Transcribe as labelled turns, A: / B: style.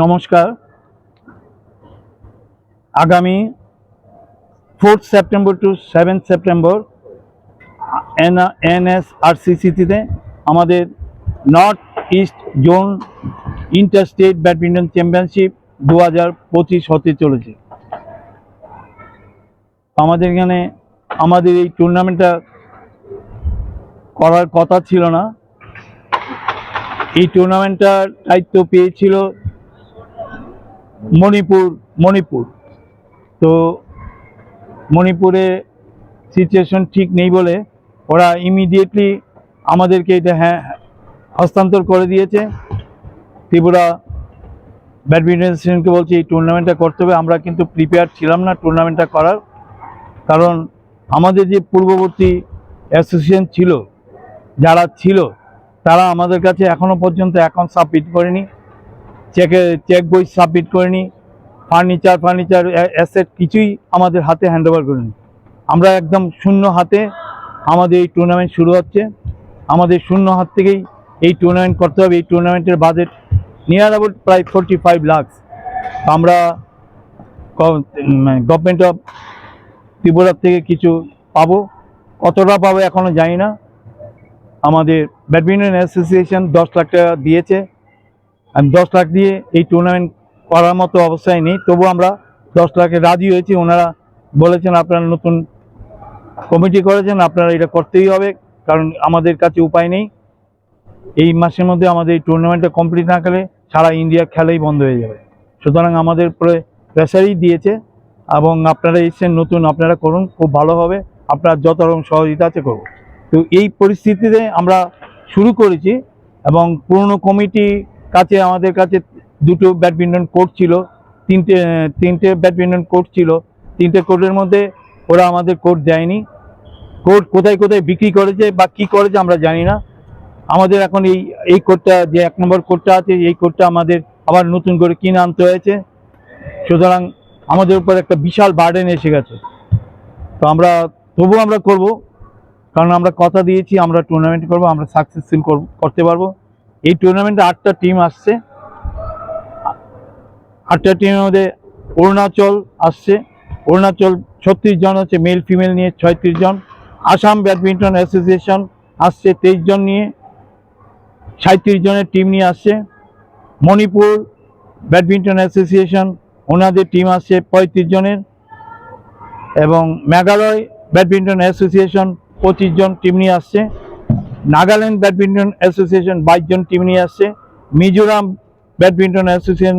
A: নমস্কার। আগামী fourth September to seven September এনএসআরসিসিতে আমাদের North East zone inter state badminton championship দু হাজার পঁচিশ হতে চলেছে। আমাদের এখানে আমাদের এই টুর্নামেন্টটা করার কথা ছিল না। এই টুর্নামেন্টটার দায়িত্ব পেয়েছিল মণিপুর মণিপুর। তো মণিপুরে সিচুয়েশন ঠিক নেই বলে ওরা ইমিডিয়েটলি আমাদেরকে এটা হ্যাঁ হস্তান্তর করে দিয়েছে। ত্রিপুরা ব্যাডমিন্টন অ্যাসোসিয়েশনকে বলছে, এই টুর্নামেন্টটা করতে হবে। আমরা কিন্তু প্রিপেয়ার ছিলাম না টুর্নামেন্টটা করার। কারণ আমাদের যে পূর্ববর্তী অ্যাসোসিয়েশন ছিল যারা ছিল, তারা আমাদের কাছে এখনও পর্যন্ত অ্যাকাউন্ট সাবমিট করেনি। চেকে চেক বই সাবমিট করেনি। ফার্নিচার ফার্নিচার অ্যাসেট কিছুই আমাদের হাতে হ্যান্ড ওভার করেনি। আমরা একদম শূন্য হাতে আমাদের এই টুর্নামেন্ট শুরু হচ্ছে। আমাদের শূন্য হাত থেকেই এই টুর্নামেন্ট করতে হবে। এই টুর্নামেন্টের বাজেট নিয়ার অ্যাবাউট প্রায় ফোরটি ফাইভ লাখস আমরা গভর্নমেন্ট অফ ত্রিপুরার থেকে কিছু পাবো। কতটা পাবো এখনও জানি না। আমাদের ব্যাডমিন্টন অ্যাসোসিয়েশন দশ লাখ টাকা দিয়েছে। আমি দশ লাখ দিয়ে এই টুর্নামেন্ট করার মতো অবস্থায় নেই। তবু আমরা দশ লাখে রাজি হয়েছি। ওনারা বলেছেন, আপনারা নতুন কমিটি করেছেন, আপনারা এটা করতেই হবে, কারণ আমাদের কাছে উপায় নেই। এই মাসের মধ্যে আমাদের এই টুর্নামেন্টটা কমপ্লিট না করলে সারা ইন্ডিয়া খেলাই বন্ধ হয়ে যাবে। সুতরাং আমাদের পুরো প্রেসারই দিয়েছে এবং আপনারা এসছেন নতুন, আপনারা করুন, খুব ভালো হবে। আপনারা যত রকম সহযোগিতা আছে, করুন। তো এই পরিস্থিতিতে আমরা শুরু করেছি এবং পুরনো কমিটি কাছে আমাদের কাছে দুটো ব্যাডমিন্টন কোর্ট ছিল, তিনটে তিনটে ব্যাডমিন্টন কোর্ট ছিল। তিনটে কোর্টের মধ্যে ওরা আমাদের কোর্ট দেয়নি। কোর্ট কোথায় কোথায় বিক্রি করেছে বা কি করেছে আমরা জানি না। আমাদের এখন এই এই কোর্টটা যে এক নম্বর কোর্টটা আছে, এই কোর্টটা আমাদের আবার নতুন করে কিনে আনতে হয়েছে। সুতরাং আমাদের উপর একটা বিশাল বার্ডেন এসে গেছে। তো আমরা তবু আমরা করব। কারণ আমরা কথা দিয়েছি, আমরা টুর্নামেন্ট করব, আমরা সাকসেসফুল করতে পারব। এই টুর্নামেন্টে আটটা টিম আসছে। আটটা টিমের মধ্যে অরুণাচল আসছে। অরুণাচল ছত্রিশ জন হচ্ছে মেল ফিমেল নিয়ে ছয়ত্রিশ জন। আসাম ব্যাডমিন্টন অ্যাসোসিয়েশন আসছে তেইশ জন নিয়ে সাঁত্রিশ জনের টিম নিয়ে আসছে। মণিপুর ব্যাডমিন্টন অ্যাসোসিয়েশন ওনাদের টিম আসছে পঁয়ত্রিশ জনের। এবং মেঘালয় ব্যাডমিন্টন অ্যাসোসিয়েশন পঁচিশ জন টিম নিয়ে আসছে। নাগাল্যান্ড ব্যাডমিন্টন অ্যাসোসিয়েশন বাইশ জন টিম নিয়ে আসছে। Mizoram badminton association